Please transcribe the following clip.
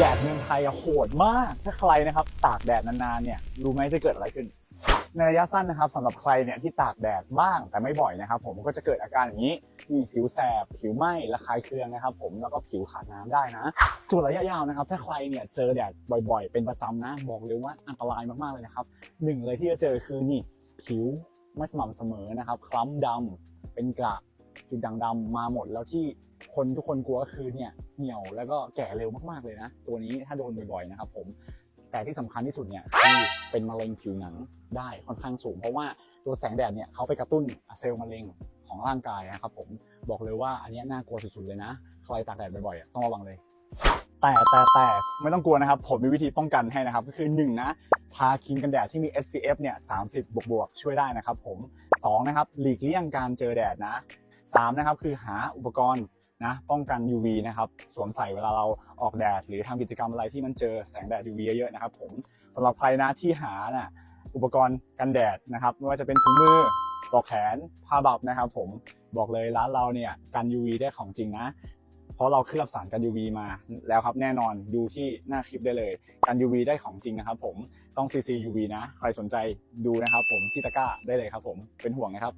แดดเมืองไทยอะโหดมาก ถ้าใครนะครับ ตากแดดนานๆเนี่ยรู้ไหมจะเกิดอะไรขึ้น ในระยะสั้นนะครับสำหรับใครเนี่ยที่ตากแดดบ้างแต่ไม่บ่อยนะครับ ผมก็จะเกิดอาการอย่างนี้มีผิวแสบ ผิวไหม้ระคายเคืองนะครับ ผมแล้วก็ผิวขาดน้ำได้นะ ส่วนระยะยาวนะครับ ถ้าใครเนี่ยเจอแดดบ่อย ๆ เป็นประจำนะ บอกเลยว่าอันตรายมากๆเลยนะครับหนึ่งเลยที่จะเจอคือนี่ผิวไม่สม่ำเสมอนะครับ คล้ำดำเป็นกระ จุดด่างดำมาหมดแล้วที่คนทุกคนกลัวก็คือเนี่ยเหี่ยวแล้วก็แก่เร็วมากๆเลยนะ ตัวนี้ถ้าโดนบ่อยๆนะครับผมแต่ที่สำคัญที่สุดเนี่ยคือเป็นมะเร็งผิวหนังได้ค่อนข้างสูง เพราะว่าตัวแสงแดดเนี่ยเขาไปกระตุ้นเซลล์มะเร็งของร่างกายนะครับผมบอกเลยว่าอันนี้น่ากลัวสุดๆเลยนะใครตากแดดบ่อยๆต้องระวังเลย แต่แต่แต่ไม่ต้องกลัวนะครับ ผมมีวิธีป้องกันให้นะครับ ก็คือหนึ่งนะทาครีมกันแดดที่มี SPF เนี่ย30 บวกบวกๆช่วยได้นะครับผมสองนะครับหลีกเลี่ยงการเจอแดดนะ สามนะครับคือหาอุปกรณ์นะป้องกัน UV นะครับสวมใส่เวลาเราออกแดด หรือทำกิจกรรมอะไรที่มันเจอแสงแดด UV เยอะๆนะครับผมสำหรับใครนะที่หาน่ะอุปกรณ์กันแดดนะครับไม่ว่าจะเป็นถุงมือปลอกแขนผ้าบับนะครับผมบอกเลยร้านเราเนี่ยกัน UV ได้ของจริงนะ เพราะเราเคลือบสารกัน UV มาแล้วครับแน่นอนดูที่หน้าคลิปได้เลย กัน UV ได้ของจริงนะครับผมต้อง CC UV นะ ใครสนใจดูนะครับผมที่ตะกร้าได้เลยครับผมเป็นห่วงนะครับ